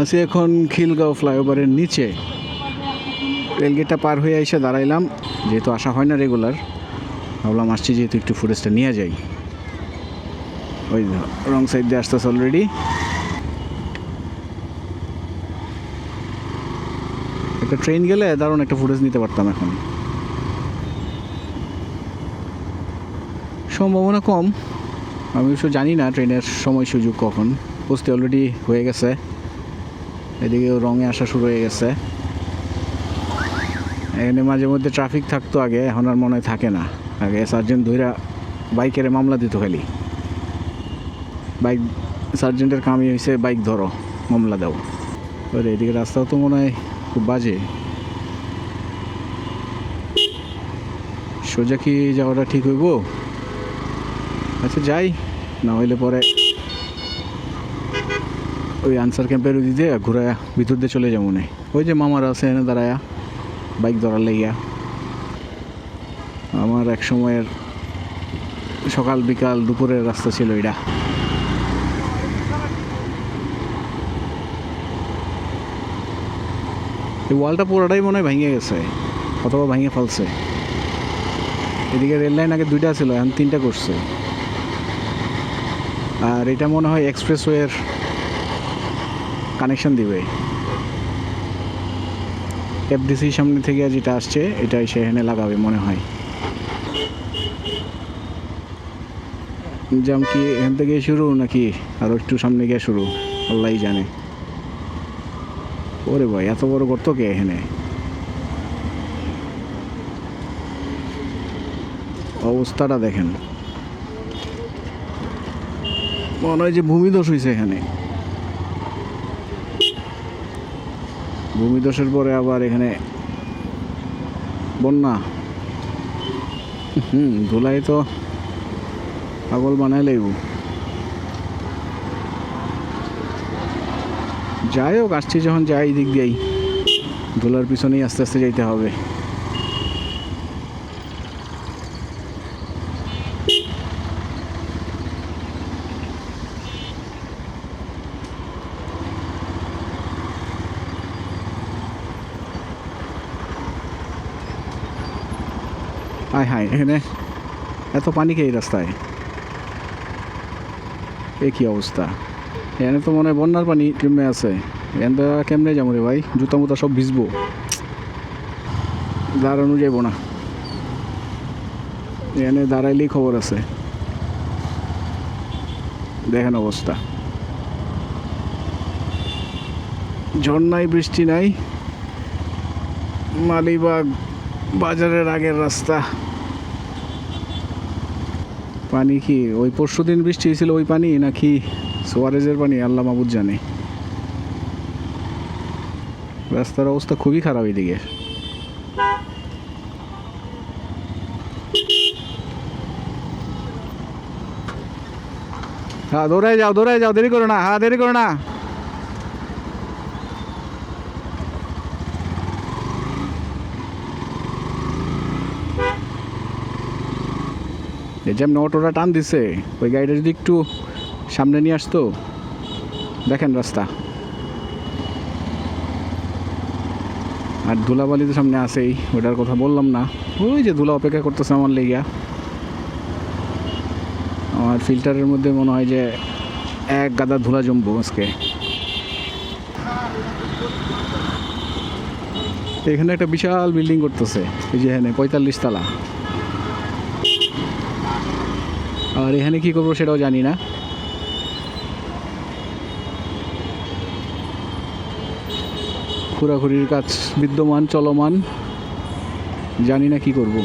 আছি এখন খিলগাঁও ফ্লাইওভারের নিচে। রেলগেটটা পার হয়ে এসে দাঁড়াইলাম। যেহেতু আসা হয় না রেগুলার, ভাবলাম আসছি যেহেতু একটু ফুটেজটা নিয়ে যাই। ওই রং সাইড দিয়ে আসতেছে অলরেডি একটা ট্রেন গেলে দারুণ একটা ফুটেজ নিতে পারতাম এখন। সম্ভাবনা কম। আমি অবশ্য জানি না ট্রেনের সময় সুযোগ কখন। বসতে অলরেডি হয়ে গেছে। এদিকে রঙে আসা শুরু হয়ে গেছে। এখানে মাঝে মধ্যে ট্রাফিক থাকতো আগে, এখন আর মনে থাকে না। আগে সার্জেন্ট ধইরা বাইকের মামলা দিত খালি। বাইক সার্জেন্টের কামই হয়েছে বাইক ধরো, মামলা দাও। এবার এদিকে রাস্তাও তো মনে হয় খুব বাজে। সোজা কি যাওয়াটা ঠিক হইব? আচ্ছা যাই, না হইলে পরে ওই আনসার ক্যাম্পের ওই দিয়ে ঘুরায়া, ভিতর দিয়ে চলে যাব না। ওই যে মামারা আছে, এনে দাঁড়ায়া, বাইক ধরার লেগিয়া। আমার এক সময়ের সকাল বিকাল দুপুরের রাস্তা ছিল এটা এই ওয়ালটা পুরোটাই মনে হয় ভেঙে গেছে, অথবা ভেঙে ফেলছে। এদিকে রেল লাইন আগে দুইটা ছিল, এখন তিনটা করছে। আর এটা মনে হয় এক্সপ্রেসওয়ের কানেকশন দিবে। এফডিসির সামনে থেকে যেটা আসছে, এটাই সেখানে লাগাবে মনে হয়। জাম কি এখান থেকে শুরু নাকি আরও একটু সামনে গিয়ে শুরু? আল্লাহই জানে। ওরে ভাই, এত বড় গর্ত কে এখানে? অবস্থাটা দেখেন। মনে হয় যে ভূমিদোষ হয়েছে এখানে। ভূমিদোষের পরে আবার এখানে বন্যা। হুম, ধুলাই তো পাগল বানাই লাগব যাই হোক, আসছি যখন, যাই দিক দিয়েই। ধুলার পিছনেই আস্তে আস্তে যাইতে হবে। হায় হায় এখানে এত পানি খেয়ে রাস্তায়? এ কি অবস্থা? এখানে তো মনে হয় বন্যার পানি কেমনে আছে? এখানে তো কেমনে যাব রে ভাই? জুতা মুতা সব ভিজবো। দাঁড়ানো যাইব না। এখানে দাঁড়াইলেই খবর আছে। দেখেন অবস্থা। ঝড় বৃষ্টি নাই। মালিবাগ বাজারের আগের রাস্তা। পানি কি ওই পরশু দিন বৃষ্টি হয়েছিল ওই পানি নাকি সোয়ারেজের পানি? আল্লাহ মাবুদ জানে। রাস্তার অবস্থা খুবই খারাপ এদিকে। হ্যাঁ দৌড়ায় যাও দৌড়ায় যাও, দেরি করো না। হ্যাঁ দেরি করো না। এই যে আপনি অটোটা টান দিছে, ওই গাড়িটা যদি একটু সামনে নিয়ে আসতো, দেখেন রাস্তা। আর ধুলাবালি তো সামনে আসেই ওটার কথা বললাম না। ওই যে ধুলা অপেক্ষা করতেছে আমার লেগিয়া আমার ফিল্টারের মধ্যে মনে হয় যে এক গাদা ধুলা জমবো আজকে। এখানে একটা বিশাল বিল্ডিং করতেছে, এই যে এখানে পঁয়তাল্লিশ তালা। আর এখানে কি করব সেটাও জানি না। ঘোরাঘুরির কাজ বিদ্যমান, চলমান। জানি না কি করব।